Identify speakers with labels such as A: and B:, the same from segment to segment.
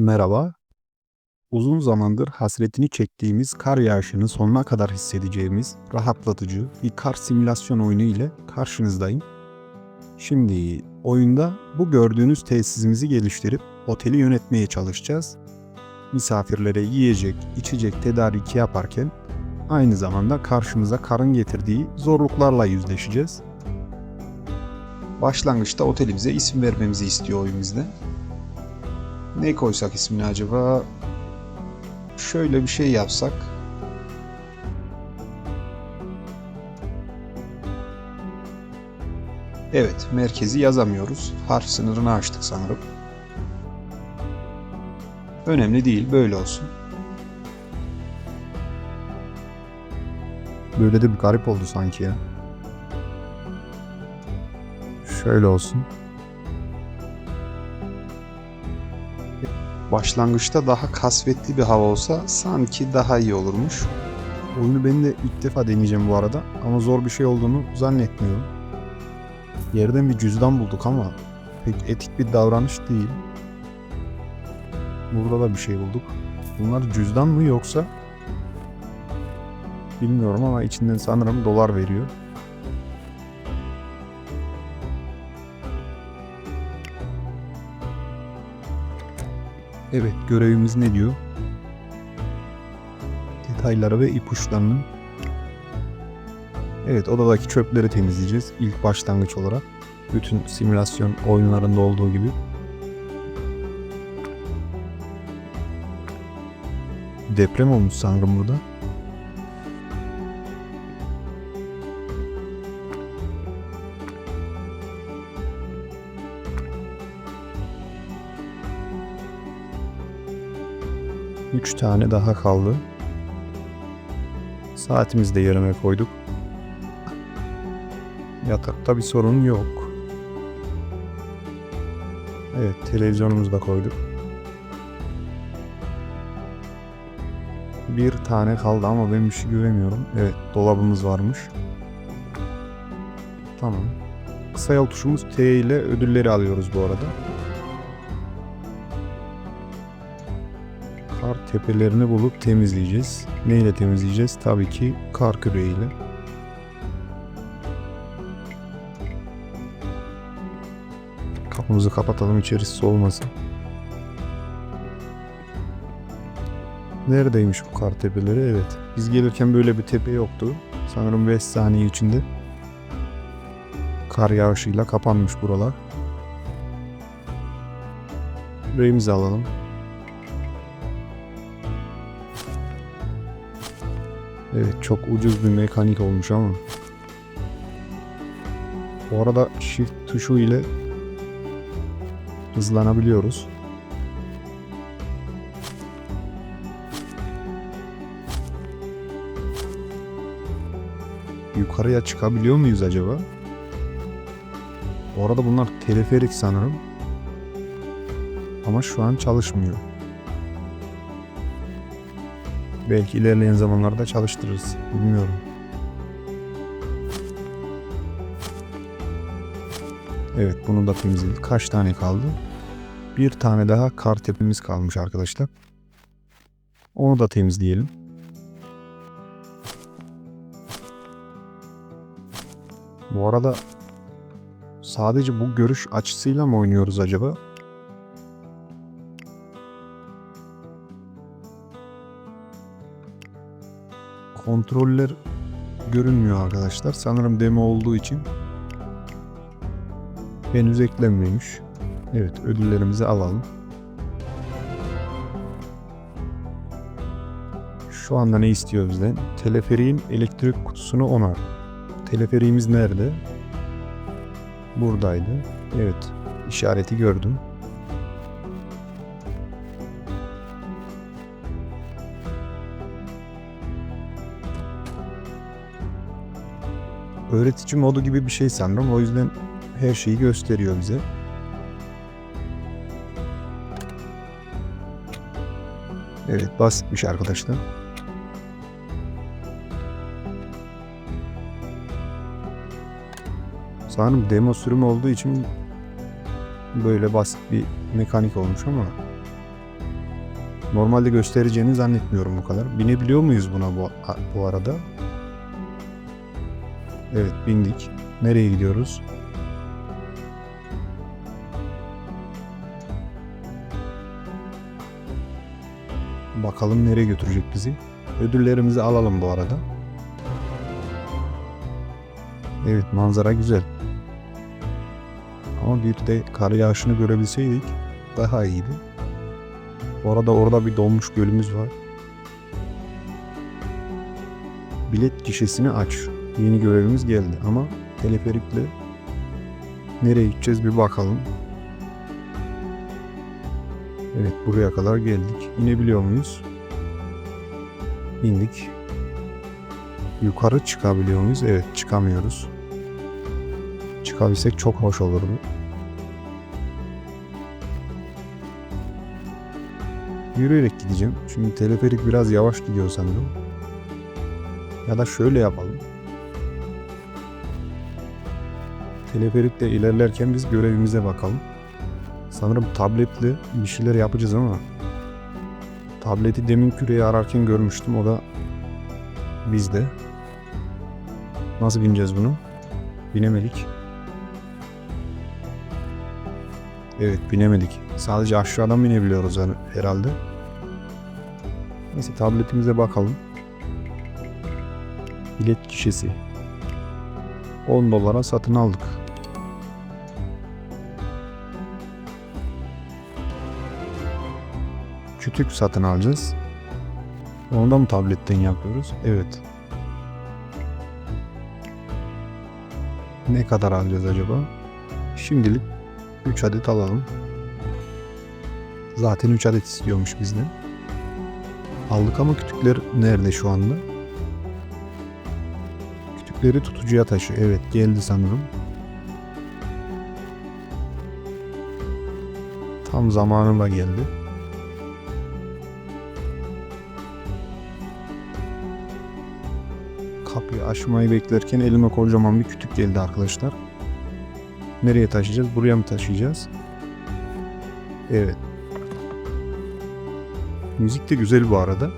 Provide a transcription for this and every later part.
A: Merhaba. Uzun zamandır hasretini çektiğimiz kar yağışını sonuna kadar hissedeceğimiz rahatlatıcı bir kar simülasyon oyunu ile karşınızdayım. Şimdi oyunda bu gördüğünüz tesisimizi geliştirip oteli yönetmeye çalışacağız. Misafirlere yiyecek, içecek tedariki yaparken aynı zamanda karşımıza karın getirdiği zorluklarla yüzleşeceğiz. Başlangıçta otelimize isim vermemizi istiyor oyun bizden. Ne koysak ismini acaba? Şöyle bir şey yapsak. Evet, merkezi yazamıyoruz. Harf sınırını aştık sanırım. Önemli değil, böyle olsun. Böyle de bir garip oldu sanki ya. Şöyle olsun. Başlangıçta daha kasvetli bir hava olsa sanki daha iyi olurmuş. Oyunu ben de ilk defa deneyeceğim bu arada ama zor bir şey olduğunu zannetmiyorum. Yerden bir cüzdan bulduk ama pek etik bir davranış değil. Burada da bir şey bulduk. Bunlar cüzdan mı yoksa bilmiyorum ama içinden sanırım dolar veriyor. Evet, görevimiz ne diyor? Detayları ve ipuçlarını. Evet, odadaki çöpleri temizleyeceğiz ilk başlangıç olarak. Bütün simülasyon oyunlarında olduğu gibi. Deprem olmuş sanırım burada. Üç tane daha kaldı. Saatimizi de yerine koyduk. Yatakta bir sorun yok. Evet, televizyonumuzu da koyduk. Bir tane kaldı ama ben bir şey göremiyorum. Evet, dolabımız varmış. Tamam. Kısa yol tuşumuz T ile ödülleri alıyoruz bu arada. Tepelerini bulup temizleyeceğiz. Neyle temizleyeceğiz? Tabii ki kar küreğiyle. Kapımızı kapatalım içerisi soğumasın. Neredeymiş bu kar tepeleri? Evet. Biz gelirken böyle bir tepe yoktu. Sanırım 5 saniye içinde kar yağışıyla kapanmış buralar. Yüreğimizi alalım. Evet çok ucuz bir mekanik olmuş ama. Bu arada shift tuşu ile hızlanabiliyoruz. Yukarıya çıkabiliyor muyuz acaba? Bu arada bunlar teleferik sanırım. Ama şu an çalışmıyor. Belki ilerleyen zamanlarda çalıştırırız. Bilmiyorum. Evet bunu da temizledik. Kaç tane kaldı? Bir tane daha kar tepemiz kalmış arkadaşlar. Onu da temizleyelim. Bu arada sadece bu görüş açısıyla mı oynuyoruz acaba? Kontroller görünmüyor arkadaşlar. Sanırım demo olduğu için henüz eklenmemiş. Evet ödüllerimizi alalım. Şu anda ne istiyor bizden? Teleferiğin elektrik kutusunu onar. Teleferiğimiz nerede? Buradaydı. Evet işareti gördüm. Öğretici modu gibi bir şey sanırım. O yüzden her şeyi gösteriyor bize. Evet basitmiş arkadaşlar. Sanırım demo sürümü olduğu için böyle basit bir mekanik olmuş ama Normalde göstereceğini zannetmiyorum bu kadar. Binebiliyor muyuz buna bu, bu arada? Evet bindik. Nereye gidiyoruz? Bakalım nereye götürecek bizi. Ödüllerimizi alalım bu arada. Evet manzara güzel. Ama bir de kar yağışını görebilseydik daha iyiydi. Bu arada orada bir dolmuş gölümüz var. Bilet gişesini aç. Yeni görevimiz geldi ama teleferikle nereye gideceğiz bir bakalım. Evet buraya kadar geldik. İnebiliyor muyuz? İndik. Yukarı çıkabiliyor muyuz? Evet çıkamıyoruz. Çıkabilsek çok hoş olurdu. Yürüyerek gideceğim. Çünkü teleferik biraz yavaş gidiyor sanırım. Ya da şöyle yapalım. Teleferikle ilerlerken biz görevimize bakalım. Sanırım tabletle bir şeyler yapacağız ama tableti demin küreyi ararken görmüştüm. O da bizde. Nasıl bineceğiz bunu? Binemedik. Evet binemedik. Sadece aşağıdan binebiliyoruz herhalde. Neyse tabletimize bakalım. Bilet kişisi. 10 dolara satın aldık. Kütük satın alacağız. Onu da mı tabletten yapıyoruz? Evet. Ne kadar alacağız acaba? Şimdilik 3 adet alalım. Zaten 3 adet istiyormuş bizden. Aldık ama kütükler nerede şu anda? Kütükleri tutucuya taşı. Evet geldi sanırım. Tam zamanında geldi. Kapıyı açmayı beklerken elime kocaman bir kütük geldi arkadaşlar. Nereye taşıyacağız? Buraya mı taşıyacağız? Evet. Müzik de güzel bu arada.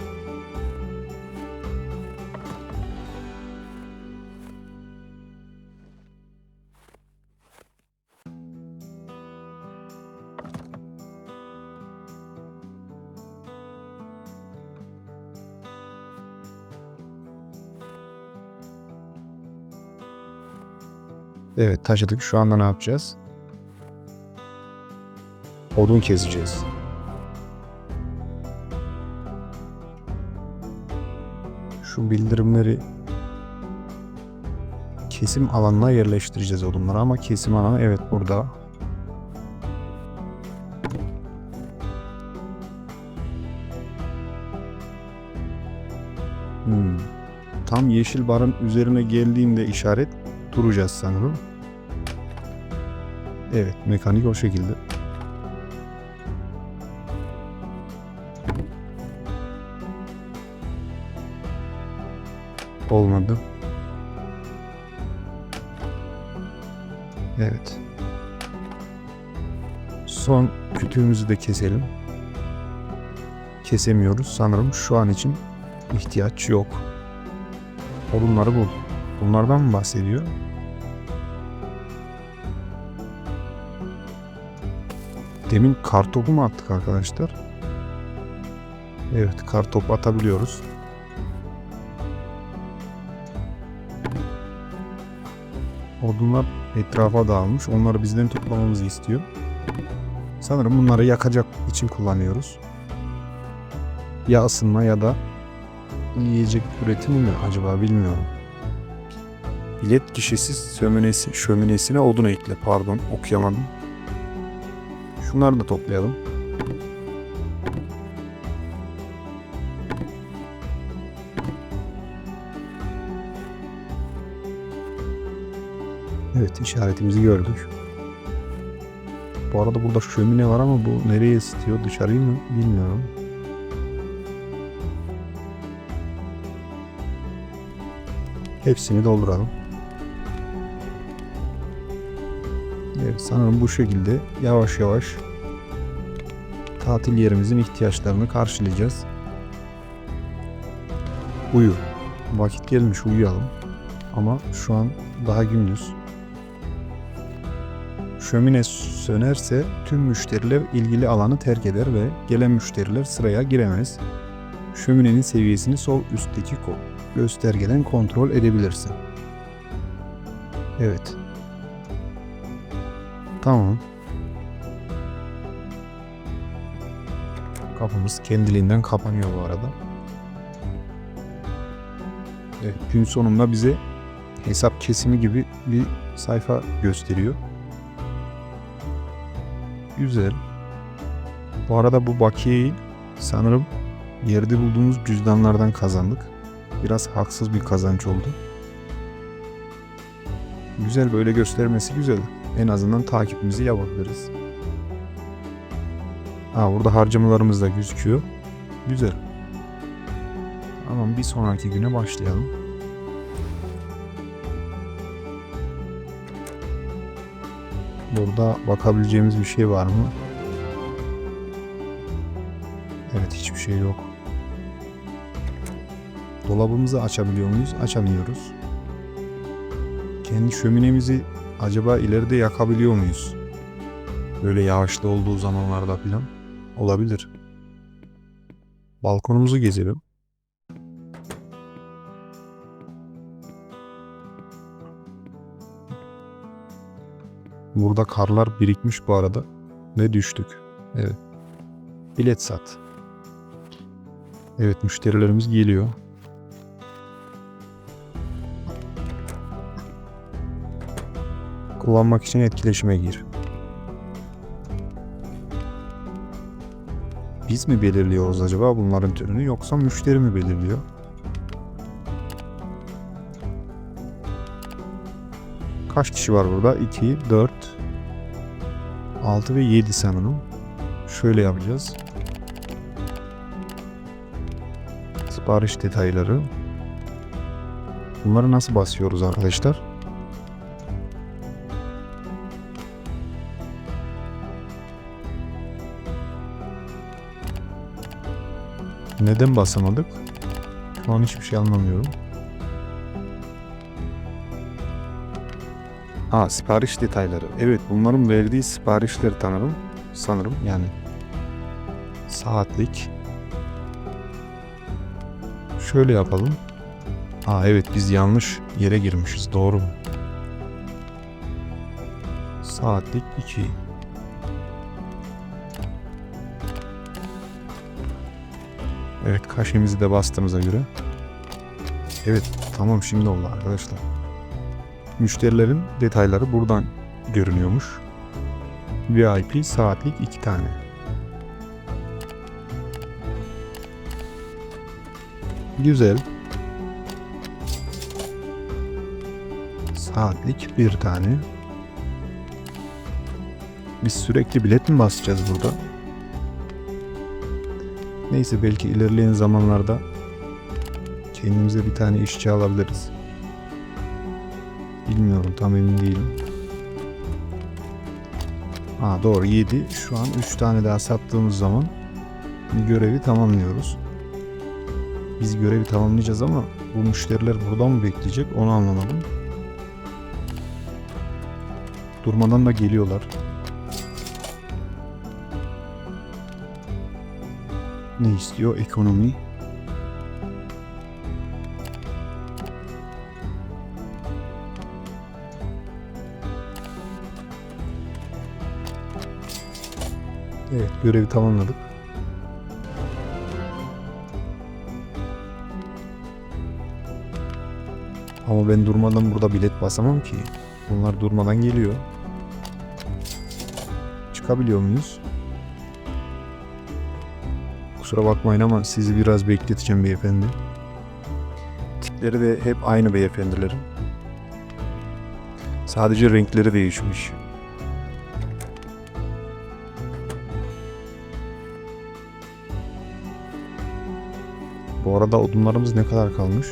A: Evet taşıdık. Şu anda ne yapacağız? Odun keseceğiz. Şu bildirimleri kesim alanına yerleştireceğiz odunları ama kesim alanı evet burada. Hmm. Tam yeşil barın üzerine geldiğinde işaret duracağız sanırım. Evet mekanik o şekilde. Olmadı. Evet. Son kütüğümüzü de keselim. Kesemiyoruz sanırım şu an için ihtiyaç yok. Odunları bul. Bunlardan mı bahsediyor? Demin kartopu mu attık arkadaşlar? Evet kartopu atabiliyoruz. Odunlar etrafa dağılmış. Onları bizden toplamamızı istiyor. Sanırım bunları yakacak için kullanıyoruz. Ya ısınma ya da yiyecek üretimi mi acaba bilmiyorum. Bilet gişesi şöminesi, şöminesine odun ekle. Pardon okuyamadım. Şunları da toplayalım. Evet işaretimizi gördük. Bu arada burada şömine var ama bu nereye ısıtıyor dışarıyı mı bilmiyorum. Hepsini dolduralım. Evet sanırım bu şekilde yavaş yavaş tatil yerimizin ihtiyaçlarını karşılayacağız. Uyu. Vakit gelmiş uyuyalım. Ama şu an daha gündüz. Şömine sönerse tüm müşteriler ilgili alanı terk eder ve gelen müşteriler sıraya giremez. Şöminenin seviyesini sol üstteki göstergeden kontrol edebilirsin. Evet. Tamam. Kapımız kendiliğinden kapanıyor bu arada. Evet, gün sonunda bize hesap kesimi gibi bir sayfa gösteriyor. Güzel. Bu arada bu bakiyeyi sanırım yerde bulduğumuz cüzdanlardan kazandık. Biraz haksız bir kazanç oldu. Güzel böyle göstermesi güzel. En azından takipimizi yapabiliriz. Ha burada harcamalarımız da gözüküyor. Güzel. Tamam bir sonraki güne başlayalım. Burada bakabileceğimiz bir şey var mı? Evet hiçbir şey yok. Dolabımızı açabiliyor muyuz? Açamıyoruz. Kendi şöminemizi acaba ileride yakabiliyor muyuz? Böyle yağışlı olduğu zamanlarda falan olabilir. Balkonumuzu gezelim. Burada karlar birikmiş bu arada ve düştük. Evet. Bilet sat. Evet müşterilerimiz geliyor. Kullanmak için etkileşime gir. Biz mi belirliyoruz acaba bunların türünü yoksa müşteri mi belirliyor? Kaç kişi var burada? 2, 4, 6 ve 7 sanırım. Şöyle yapacağız. Sipariş detayları. Bunları nasıl basıyoruz arkadaşlar? Neden basamadık? Şu an hiçbir şey anlamıyorum. Ha sipariş detayları. Evet bunların verdiği siparişleri tanırım. Sanırım yani. Saatlik. Şöyle yapalım. Ha evet biz yanlış yere girmişiz. Doğru mu? Saatlik 2. Evet kaşemizi de bastığımıza göre. Evet tamam şimdi oldu arkadaşlar. Müşterilerin detayları buradan görünüyormuş. VIP saatlik iki tane. Güzel. Saatlik bir tane. Biz sürekli bilet mi basacağız burada? Neyse belki ilerleyen zamanlarda kendimize bir tane işçi alabiliriz. Bilmiyorum tam emin değilim. Ha doğru 7. Şu an 3 tane daha sattığımız zaman görevi tamamlıyoruz. Biz görevi tamamlayacağız ama bu müşteriler burada mı bekleyecek onu anlamadım. Durmadan da geliyorlar. Ne istiyor? Ekonomi. Evet, görevi tamamladık. Ama ben durmadan burada bilet basamam ki. Bunlar durmadan geliyor. Çıkabiliyor muyuz? Kusura bakmayın ama sizi biraz bekleteceğim beyefendi. Tipleri de hep aynı beyefendilerin. Sadece renkleri değişmiş. Bu arada odunlarımız ne kadar kalmış?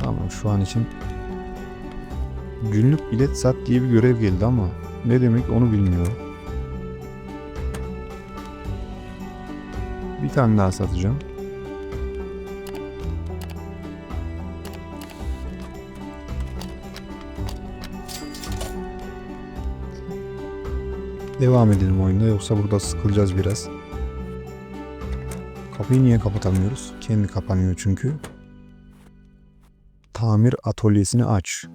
A: Tamam şu an için günlük bilet sat diye bir görev geldi ama ne demek onu bilmiyorum. Bir tane daha satacağım. Devam edelim oyunda yoksa burada sıkılacağız biraz. Kapıyı niye kapatamıyoruz? Kendi kapanıyor çünkü. Tamir atölyesini aç.